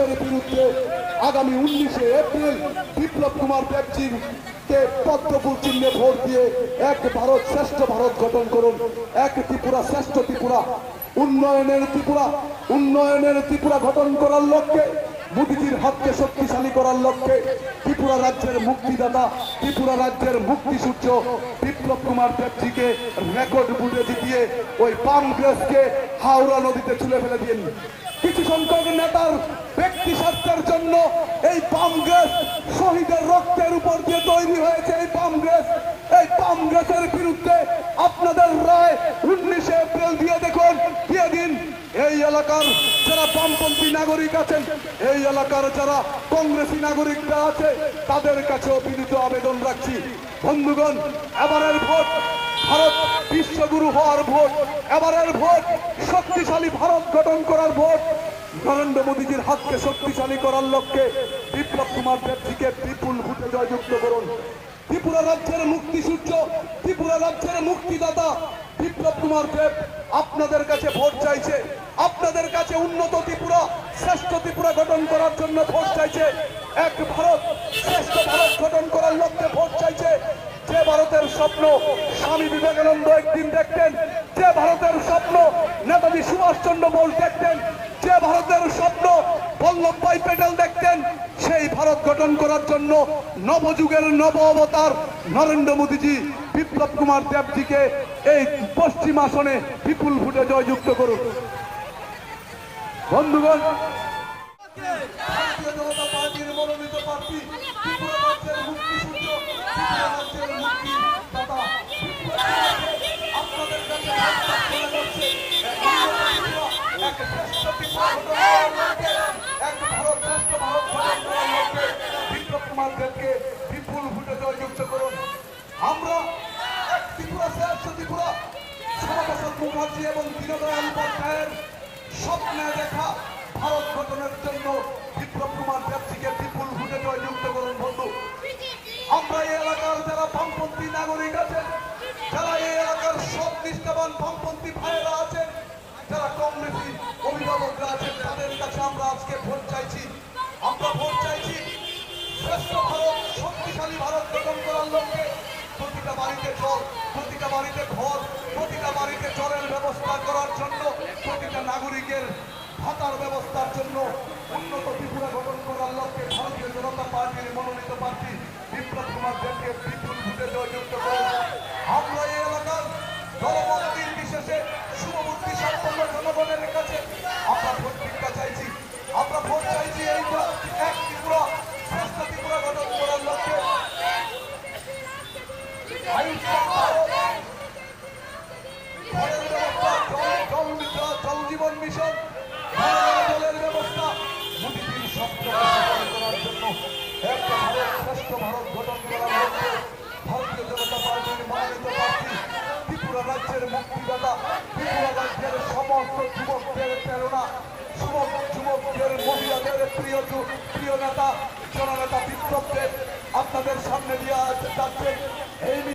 দেশের বিরুদ্ধে আগামী উনিশে এপ্রিল বিপ্লব কুমার দেবজির কে পদ্মফুল চিহ্নে ভোট দিয়ে এক ভারত শ্রেষ্ঠ ভারত গঠন করুন। এক ত্রিপুরা শ্রেষ্ঠ ত্রিপুরা। উন্নয়নের ত্রিপুরা। উন্নয়নের ত্রিপুরা গঠন করার লক্ষ্যে, মোদীজির হাতকে শক্তিশালী করার লক্ষ্যে ত্রিপুরা রাজ্যের মুক্তিদাতা, ত্রিপুরা রাজ্যের মুক্তি সূর্য বিপ্লব কুমার দেবজিকে রেকর্ড বুটে জিতিয়ে ওই কংগ্রেসকে হাওড়া নদীতে ছুলে ফেলে দিয়ে কিছু সংখ্যক নেতার ব্যক্তি স্বার্থের জন্য এই কংগ্রেস শহীদের রক্তের উপর দিয়ে তৈরি হয়েছে এই কংগ্রেস এই কংগ্রেসের বিরুদ্ধে আপনাদের রায় উনিশে এপ্রিল দিয়ে দেখুন, দিয়ে দিন। এই এলাকার যারা বামপন্থী নাগরিক আছেন, এই এলাকার যারা কংগ্রেসী নাগরিকরা আছে, তাদের কাছেও বিনীত আবেদন রাখছি। বন্ধুগণ, এবারের ভোট ভারত বিশ্বগুরু হওয়ার ভোট। এবারের ভোট শক্তিশালী ভারত গঠন করার ভোট। নরেন্দ্র মোদীজির হাতকে শক্তিশালী করার লক্ষ্যে বিপ্লব কুমার দেবজিকে বিপুল ভোটে জয়যুক্ত করুন। ত্রিপুরা রাজ্যের মুক্তি সূর্য ত্রিপুরা রাজ্যের মুক্তিদাতা বিপ্লব কুমার দেব আপনাদের কাছে ভোট চাইছে। আপনাদের কাছে উন্নত ত্রিপুরা, শ্রেষ্ঠ ত্রিপুরা গঠন করার জন্য ভোট চাইছে। এক ভারত, শ্রেষ্ঠ ভারত গঠন করার লক্ষ্যে ভোট চাইছে। যে ভারতের স্বপ্ন স্বামী বিবেকানন্দ একদিন দেখতেন, যে ভারতের স্বপ্ন নেতাজি সুভাষচন্দ্র বোস দেখতেন, যে ভারতের স্বপ্ন বল্লভভাই প্যাটেল দেখতেন, সেই ভারত গঠন করার জন্য নবযুগের নব অবতার নরেন্দ্র মোদীজি, বিপ্লব কুমার দেবজিকে এই পশ্চিম আসনে বিপুল ভোটে জয়যুক্ত করুন। বন্ধুগণ, ভারতীয় জনতা পার্টির মনোনীত প্রার্থী বিপুল ভোটে জয়যুক্ত করুন আমরা এক ত্রিপুরা শ্রেষ্ঠ ত্রিপুরা শ্যামাপ্রসাদ মুখার্জি এবং দীনদয়াল উপাধ্যায়ের স্বপ্নে দেখা ভারত গঠনের জন্য বিপ্লব কুমার দেবজিকে বিপুল ভোটে জয়যুক্ত করুন বন্ধু আমরা এই এলাকার যারা বামপন্থী নাগরিক আছেন যারা এই এলাকার সব নিষ্ঠাবান বামপন্থী ভাইয়েরা আছেন, যারা কংগ্রেসী অভিভাবকরা আছেন ভোট চাইছি। আমরা ভোট চাইছি শ্রেষ্ঠ ভারত, শক্তিশালী ভারত গঠন করার প্রতিটা বাড়িতে জল, প্রতিটা বাড়িতে ঘর, প্রতিটা বাড়িতে জলের ব্যবস্থা করার জন্য, প্রতিটা নাগরিকের ভাতার ব্যবস্থার জন্য উন্নত ত্রিপুরা গঠন করার লক্ষ্যে ভারতীয় জনতা পার্টির মনোনীত প্রার্থী ত্রিপুরা রাজ্যের মুক্তিদাতা ত্রিপুরা রাজ্যের সমস্ত যুবকদের প্রেরণা যুবক যুবকদের মহিলাদের প্রিয় প্রিয় নেতা জননেতা বিপ্লব দেব আপনাদের সামনে দিয়ে যাচ্ছেন